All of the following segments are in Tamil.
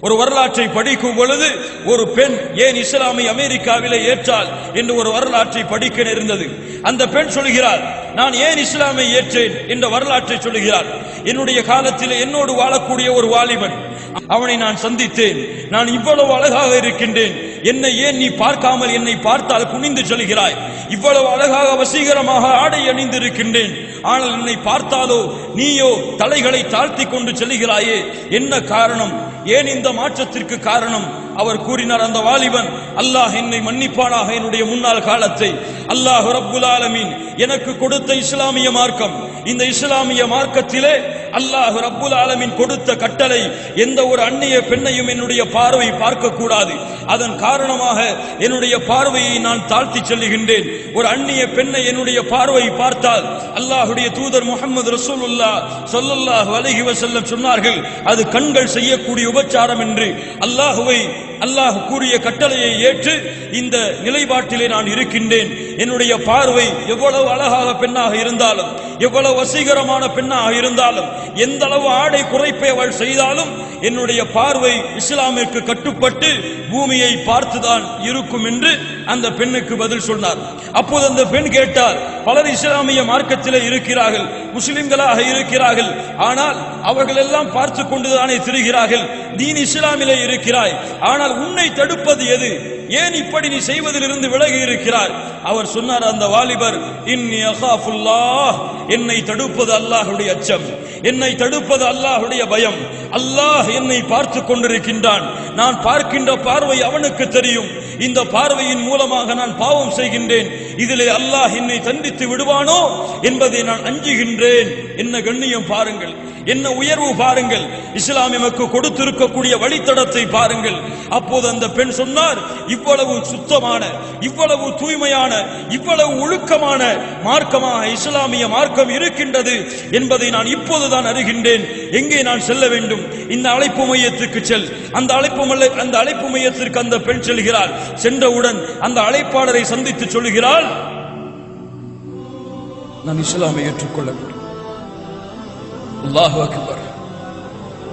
ஒரு வரலாற்றை படிக்கும் பொழுது ஒரு பெண் ஏன் இஸ்லாமை அமெரிக்காவிலே ஏற்றால் என்று ஒரு வரலாற்றை படிக்க நேர்ந்தது. அந்த பெண் சொல்கிறார் நான் ஏன் இஸ்லாமை ஏற்றேன்? என்ற வரலாற்றை சொல்கிறார் என்னுடைய காலத்தில் என்னோடு வாழக்கூடிய ஒரு வாலிபன் அவனை நான் சந்தித்தேன். நான் இவ்வளவு அழகாக இருக்கின்றேன். என்னை ஏன் நீ பார்க்காமல் என்னை பார்த்தால்? குனிந்து செல்கிறாய். இவ்வளவு அழகாக வசீகரமாக ஆடை அணிந்திருக்கின்றேன். ஆனால் என்னை பார்த்தாலோ நீயோ தலைகளை தாழ்த்தி கொண்டு செல்கிறாயே என்ன காரணம்? ஏன் இந்த மாற்றத்திற்கு காரணம்? அவர் கூறினார் அந்த வாலிபன் அல்லாஹ் என்னை மன்னிப்பானாக என்னுடைய முன்னாள் காலத்தை. அல்லாஹ் ரப்புல் ஆலமீன் எனக்கு கொடுத்த இஸ்லாமிய மார்க்கம். இந்த இஸ்லாமிய மார்க்கத்திலே அல்லாஹ் ரப்புல் ஆலமின் கொடுத்த கட்டளை எந்த ஒரு அந்நிய பெண்ணையும் என்னுடைய பார்வை பார்க்க கூடாது அதன் காரணமாக என்னுடைய பார்வையை நான் தாழ்த்தி செல்லுகின்றேன். ஒரு அந்நிய பெண்ணை என்னுடைய பார்வை பார்த்தால் அல்லாஹுடைய தூதர் முகமது ரசூலுல்லா சொல்லல்லாஹு அலஹி வசல்லம் சொன்னார்கள் அது கண்கள் செய்யக்கூடிய உபச்சாரம் என்று. அல்லாஹுவை அல்லாஹ் கூறிய கட்டளையை ஏற்று இந்த நிலைப்பாட்டிலே நான் இருக்கின்றேன். என்னுடைய பார்வை எவ்வளவு அழகாக பெண்ணாக இருந்தாலும் எவ்வளவு வசீகரமான பெண்ணாக இருந்தாலும் எந்த அளவு ஆடை குறைப்பை அவள் செய்தாலும் என்னுடைய பார்வை இஸ்லாமிற்கு கட்டுப்பட்டு பூமியை பார்த்துதான் இருக்கும் என்று அந்த பெண்ணுக்கு பதில் சொன்னார். அப்போது அந்த பெண் கேட்டார் பலர் இஸ்லாமிய மார்க்கத்திலே இருக்கிறார்கள் முஸ்லிம்களாக இருக்கிறார்கள். ஆனால் அவர்கள் எல்லாம் பார்த்து கொண்டுதானே திரிகிறார்கள். நீ இஸ்லாமிலே இருக்கிறாய். ஆனால் உன்னை தடுப்பது எது? ஏன் இப்படி நீ செய்வதிலிருந்து விலகி இருக்கிறார் அவர் சொன்னார் அந்த வாலிபர் இன்னி அகாஃபுல்லாஹ் என்னை தடுப்பது அல்லாஹுடைய அச்சம். என்னை தடுப்பது அல்லாஹுடைய பயம். அல்லாஹ் என்னை பார்த்து கொண்டிருக்கின்றான். நான் பார்க்கின்ற பார்வை அவனுக்கு தெரியும். இந்த பார்வையின் மூலமாக நான் பாவம் செய்கின்றேன். இதிலே அல்லாஹ் என்னை தண்டித்து விடுவானோ என்பதை நான் அஞ்சுகின்றேன். என்ன கண்ணியம் பாருங்கள். என்ன உயர்வு பாருங்கள். இஸ்லாம் எமக்கு கொடுத்திருக்கக்கூடிய வழித்தடத்தை பாருங்கள். அப்போது அந்த பெண் சொன்னார் இவ்வளவு சுத்தமான இவ்வளவு தூய்மையான இவ்வளவு ஒழுக்கமான மார்க்கமாக இஸ்லாமிய மார்க்கம் இருக்கின்றது என்பதை நான் இப்போதுதான் அறிகின்றேன். எங்கே நான் செல்ல வேண்டும்? இந்த அழைப்பு மையத்துக்கு செல். அந்த அழைப்பு அந்த அழைப்பு மையத்திற்கு அந்த பெண் செல்கிறாள். சென்றவுடன் அந்த அழைப்பாளரை சந்தித்து சொல்கிறாள் நான் இஸ்லாமை الله أكبر.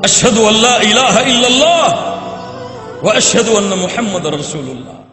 أشهد أن لا إله إلا الله وأشهد أن محمد رسول الله.